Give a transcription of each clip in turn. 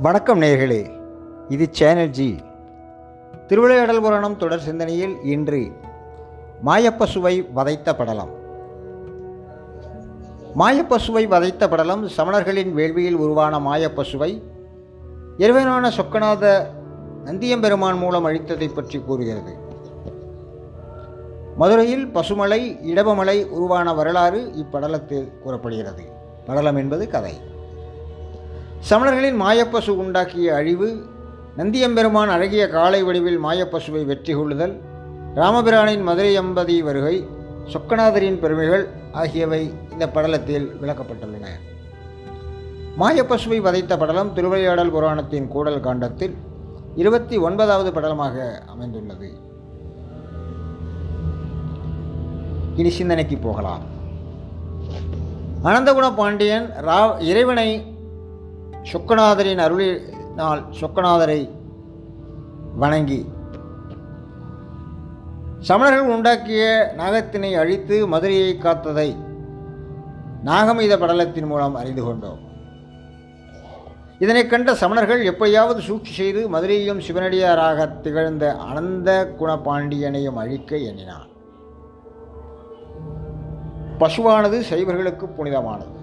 வணக்கம் நேர்களே இது சேனல் ஜி. திருவிளையாடல் புராணம் தொடர் சிந்தனையில் இன்று மாயப்பசுவை வதைத்த படலம். மாயப்பசுவை வதைத்த படலம் சமணர்களின் வேள்வியில் உருவான மாயப்பசுவை இறைவனான சொக்கநாத நந்தியம்பெருமான் மூலம் அழித்ததை பற்றி கூறுகிறது. மதுரையில் பசுமலை இடபமலை உருவான வரலாறு இப்படலத்தில் கூறப்படுகிறது. படலம் என்பது கதை. சமணர்களின் மாயப்பசு உண்டாக்கிய அழிவு நந்தியம்பெருமான் அழகிய காளை வடிவில் மாயப்பசுவை வெற்றி கொள்ளுதல் ராமபிரானின் மதுரை எம்பதி வருகை சொக்கநாதரின் பெருமைகள் ஆகியவை இந்த படலத்தில் விளக்கப்பட்டுள்ளன. மாயப்பசுவை வதைத்த படலம் திருவிளையாடல் புராணத்தின் கூடல் காண்டத்தில் இருபத்தி ஒன்பதாவது படலமாக அமைந்துள்ளது. இனி சிந்தனைக்கு போகலாம். அனந்தகுண பாண்டியன் ரா இறைவனை சொக்கநாதரின் அருளினால் சொக்கநாதரை வணங்கி சமணர்கள் உண்டாக்கிய நாகத்தினை அழித்து மதுரையை காத்ததை நாகமீத படலத்தின் மூலம் அறிந்து கொண்டோம். இதனைக் கண்ட சமணர்கள் எப்படியாவது சூழ்ச்சி செய்து மதுரையும் சிவனடியாராக திகழ்ந்த அனந்த குணபாண்டியனையும் அழிக்க எண்ணினான். பசுவானது சைவர்களுக்கு புனிதமானது.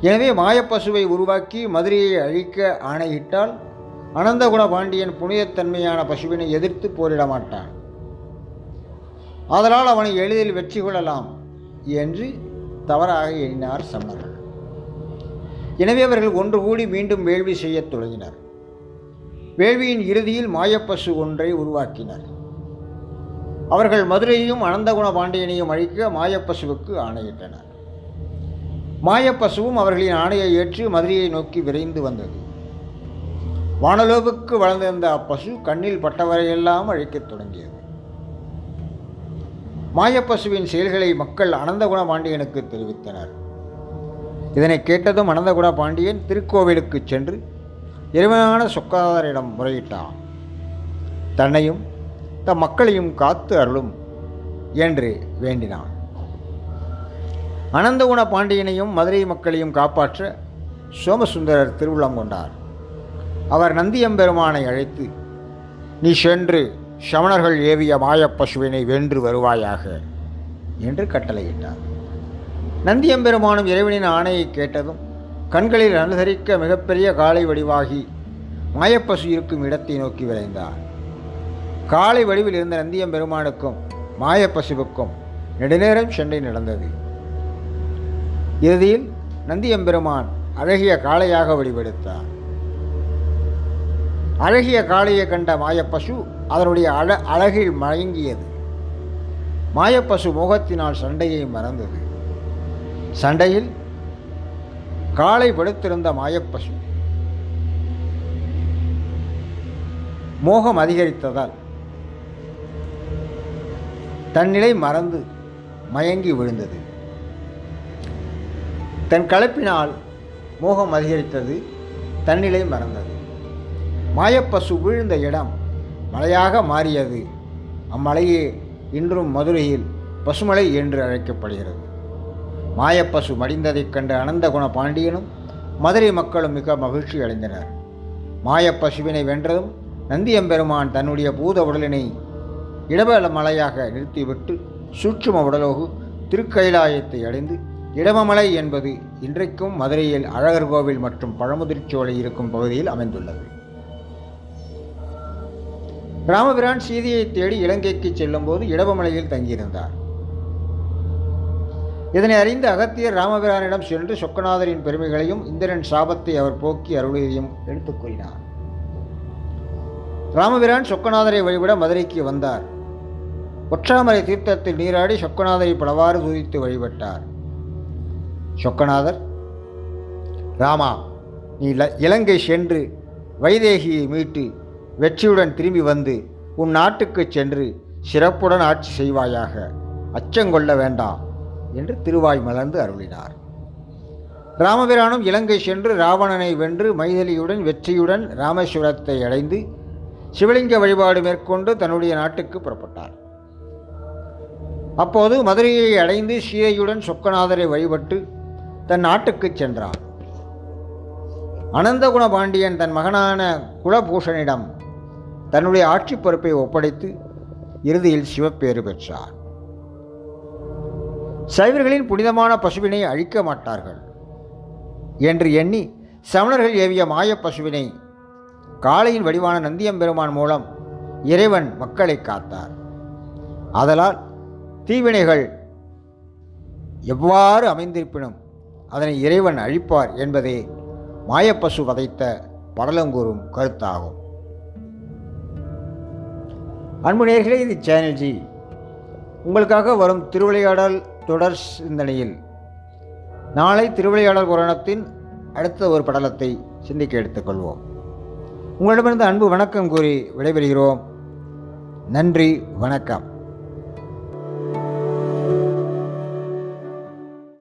எனவே மாயப்பசுவை உருவாக்கி மதுரையை அழிக்க ஆணையிட்டால் அனந்தகுண பாண்டியன் புனிதத்தன்மையான பசுவினை எதிர்த்து போரிட மாட்டான். ஆதலால் அவனை எளிதில் வெற்றி கொள்ளலாம் என்று தவறாக எண்ணினார் சமணர்கள் எனவே அவர்கள் ஒன்று கூடி மீண்டும் வேள்வி செய்யத் தொடங்கினர். வேள்வியின் இறுதியில் மாயப்பசு ஒன்றை உருவாக்கினர். அவர்கள் மதுரையையும் அனந்தகுண பாண்டியனையும் அழிக்க மாயப்பசுவுக்கு ஆணையிட்டனர். மாயப்பசுவும் அவர்களின் ஆணையை ஏற்று மதுரையை நோக்கி விரைந்து வந்தது. வானலோவுக்கு வளர்ந்திருந்த அப்பசு கண்ணில் பட்டவரையெல்லாம் அழைக்கத் தொடங்கியது. மாயப்பசுவின் செயல்களை மக்கள் அனந்தகுண பாண்டியனுக்கு தெரிவித்தனர். இதனை கேட்டதும் அனந்தகுண பாண்டியன் திருக்கோவிலுக்கு சென்று இறைவனான சொக்காதாரிடம் முறையிட்டான். தன்னையும் தம் மக்களையும் காத்து அருளும் என்று வேண்டினான். அனந்தகுண பாண்டியனையும் மதுரை மக்களையும் காப்பாற்ற சோமசுந்தரர் திருவுள்ளம் கொண்டார். அவர் நந்தியம்பெருமானை அழைத்து நீ சென்று சமணர்கள் ஏவிய மாயப்பசுவினை வென்று வருவாயாக? என்று கட்டளையிட்டார். நந்தியம்பெருமானும் இறைவனின் ஆணையை கேட்டதும் கண்களில் அனுசரிக்க மிகப்பெரிய காலை வடிவாகி மாயப்பசு இருக்கும் இடத்தை நோக்கி விரைந்தார். காலை வடிவில் இருந்த நந்தியம்பெருமானுக்கும் மாயப்பசுவுக்கும் நெடுநேரம் சண்டை நடந்தது. இறுதியில் நந்தியம்பெருமான் அழகிய காளையாக வழிபடுத்தார். அழகிய காளையை கண்ட மாயப்பசு அதனுடைய அழ அழகில் மயங்கியது. மாயப்பசு மோகத்தினால் சண்டையை மறந்தது. சண்டையில் காளை படுத்திருந்த மாயப்பசு மோகம் அதிகரித்ததால் தன்னிலை மறந்து மயங்கி விழுந்தது. தன் கலப்பினால் மோகம் அதிகரித்தது தன்னிலை மறந்தது. மாயப்பசு வீழ்ந்த இடம் மலையாக மாறியது. அம்மலையே இன்றும் மதுரையில் பசுமலை என்று அழைக்கப்படுகிறது. மாயப்பசு மடிந்ததைக் கண்ட அனந்தகுண பாண்டியனும் மதுரை மக்களும் மிக மகிழ்ச்சி அடைந்தனர். மாயப்பசுவினை வென்றதும் நந்தியம்பெருமான் தன்னுடைய பூத உடலினை இடபல மலையாக நிறுத்திவிட்டு சூட்சும உடலோகு திருக்கைலாயத்தை அடைந்து இடமமலை என்பது இன்றைக்கும் மதுரையில் அழகர் கோவில் மற்றும் பழமுதிர்ச்சோலை இருக்கும் பகுதியில் அமைந்துள்ளது. ராமபிரான் சீதையை தேடி இலங்கைக்கு செல்லும்போது இடவமலையில் தங்கியிருந்தார். இதனை அறிந்த அகத்தியர் ராமபிரானிடம் சென்று சொக்கநாதரின் பெருமைகளையும் இந்திரன் சாபத்தை அவர் போக்கி அருளியதையும் எடுத்துக் கூறினார். ராமபிரான் சொக்கநாதரை வழிபட மதுரைக்கு வந்தார். ஒற்றாமலை தீர்த்தத்தில் நீராடி சொக்கநாதரை பலவாறு துதித்து வழிபட்டார். சொக்கநாதர் ராமா நீ இல- இலங்கை சென்று வைதேகியை மீட்டு வெற்றியுடன் திரும்பி வந்து உன் நாட்டுக்கு சென்று சிறப்புடன் ஆட்சி செய்வாயாக. அச்சங்கொள்ள வேண்டாம் என்று திருவாய் மலர்ந்து அருளினார். ராமபிரானும் இலங்கை சென்று ராவணனை வென்று மைதிலியுடன் வெற்றியுடன் ராமேஸ்வரத்தை அடைந்து சிவலிங்க வழிபாடு மேற்கொண்டு தன்னுடைய நாட்டுக்கு புறப்பட்டார். அப்போது மதுரையை அடைந்து சீதையுடன் சொக்கநாதரை வழிபட்டு தன் நாட்டுக்கு சென்றான். அனந்தகுண பாண்டியன் தன் மகனான குலபூஷனிடம் தன்னுடைய ஆட்சி பொறுப்பை ஒப்படைத்து இறுதியில் சிவப்பேறு பெற்றார். சைவர்களின் புனிதமான பசுவினை அழிக்க மாட்டார்கள் என்று எண்ணி சமணர்கள் ஏவிய மாய பசுவினை காளையின் வடிவான நந்தியம்பெருமான் மூலம் இறைவன் மக்களை காத்தார். ஆதலால் தீவினைகள் எவ்வாறு அமைந்திருப்பினும் அதனை இறைவன் அழிப்பார் என்பதே மாயப்பசு வதைத்த படலங்கூறும் கருத்தாகும். அன்பு நேர்களே இது சேனல் ஜி உங்களுக்காக வரும் திருவிளையாடல் தொடர் சிந்தனையில் நாளை திருவிளையாடல் புராணத்தின் அடுத்த ஒரு படலத்தை சிந்திக்க எடுத்துக்கொள்வோம். உங்களிடமிருந்து அன்பு வணக்கம் கூறி விடைபெறுகிறோம். நன்றி வணக்கம்.